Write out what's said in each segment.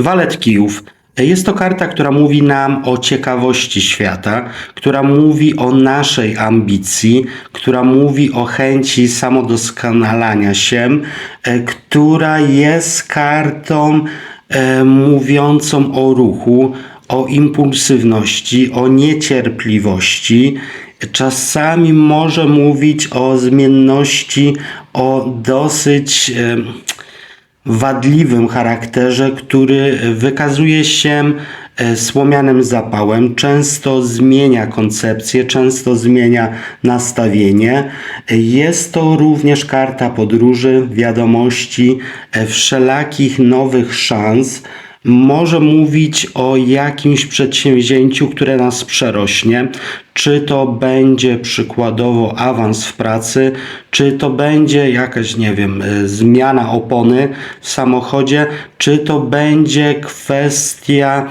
Walet kijów. Jest to karta, która mówi nam o ciekawości świata, która mówi o naszej ambicji, która mówi o chęci samodoskonalania się, e, która jest kartą e, mówiącą o ruchu, o impulsywności, o niecierpliwości. Czasami może mówić o zmienności, o dosyć. Wadliwym charakterze, który wykazuje się e, słomianym zapałem, często zmienia koncepcję, często zmienia nastawienie. Jest to również karta podróży, wiadomości, e, wszelakich nowych szans. Może mówić o jakimś przedsięwzięciu, które nas przerośnie, czy to będzie przykładowo awans w pracy, czy to będzie jakaś, nie wiem, y, zmiana opony w samochodzie, czy to będzie kwestia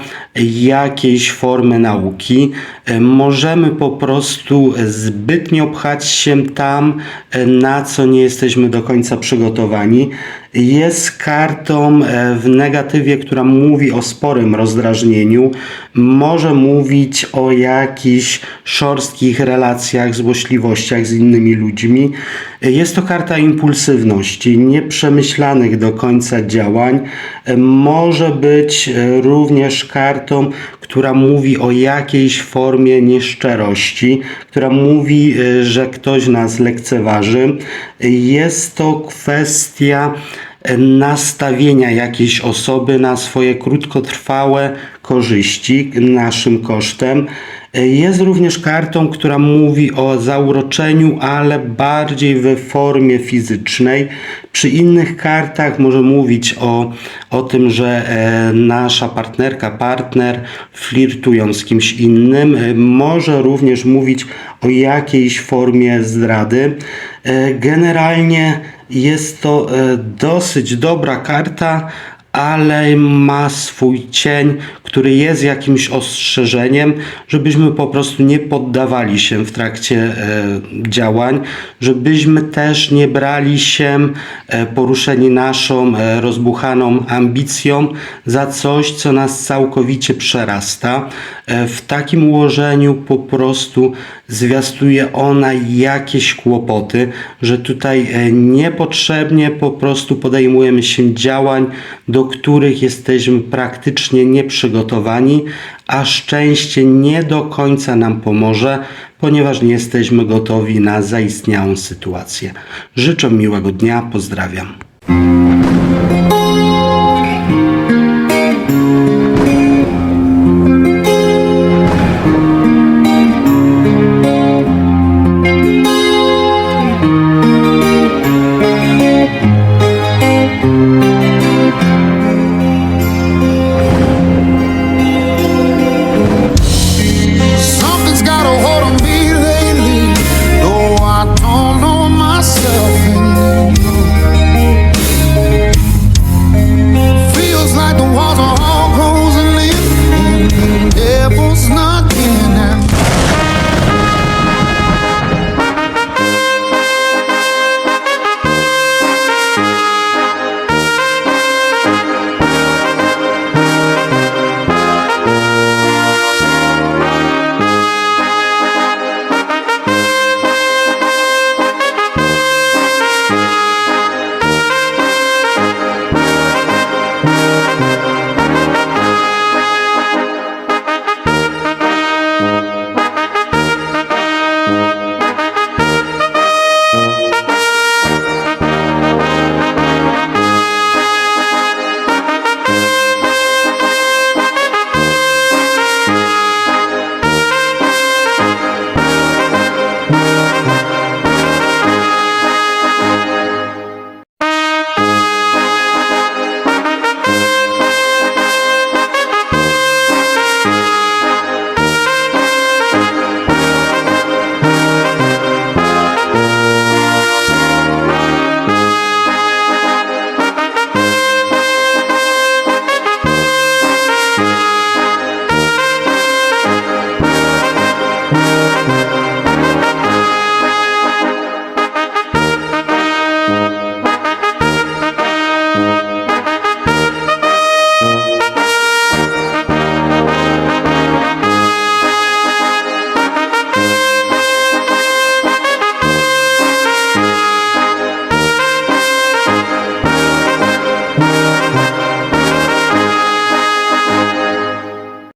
jakiejś formy nauki. Y, Możemy po prostu zbytnio pchać się tam, y, na co nie jesteśmy do końca przygotowani. Jest kartą e, w negatywie, która mówi o sporym rozdrażnieniu, może mówić o jakichś szorstkich relacjach, złośliwościach z innymi ludźmi. Jest to karta impulsywności, nieprzemyślanych do końca działań. Może być e, również kartą, która mówi o jakiejś formie nieszczerości, która mówi, e, że ktoś nas lekceważy. Jest to kwestia e, nastawienia jakiejś osoby na swoje krótkotrwałe korzyści naszym kosztem. Jest również kartą, która mówi o zauroczeniu, ale bardziej we formie fizycznej. Przy innych kartach może mówić o, o tym, że e, nasza partnerka, partner flirtują z kimś innym. E, Może również mówić o jakiejś formie zdrady. E, Generalnie jest to dosyć dobra karta, ale ma swój cień, który jest jakimś ostrzeżeniem, żebyśmy po prostu nie poddawali się w trakcie e, działań, żebyśmy też nie brali się e, poruszeni naszą e, rozbuchaną ambicją za coś, co nas całkowicie przerasta. W takim ułożeniu po prostu zwiastuje ona jakieś kłopoty, że tutaj niepotrzebnie po prostu podejmujemy się działań, do których jesteśmy praktycznie nieprzygotowani, a szczęście nie do końca nam pomoże, ponieważ nie jesteśmy gotowi na zaistniałą sytuację. Życzę miłego dnia, pozdrawiam.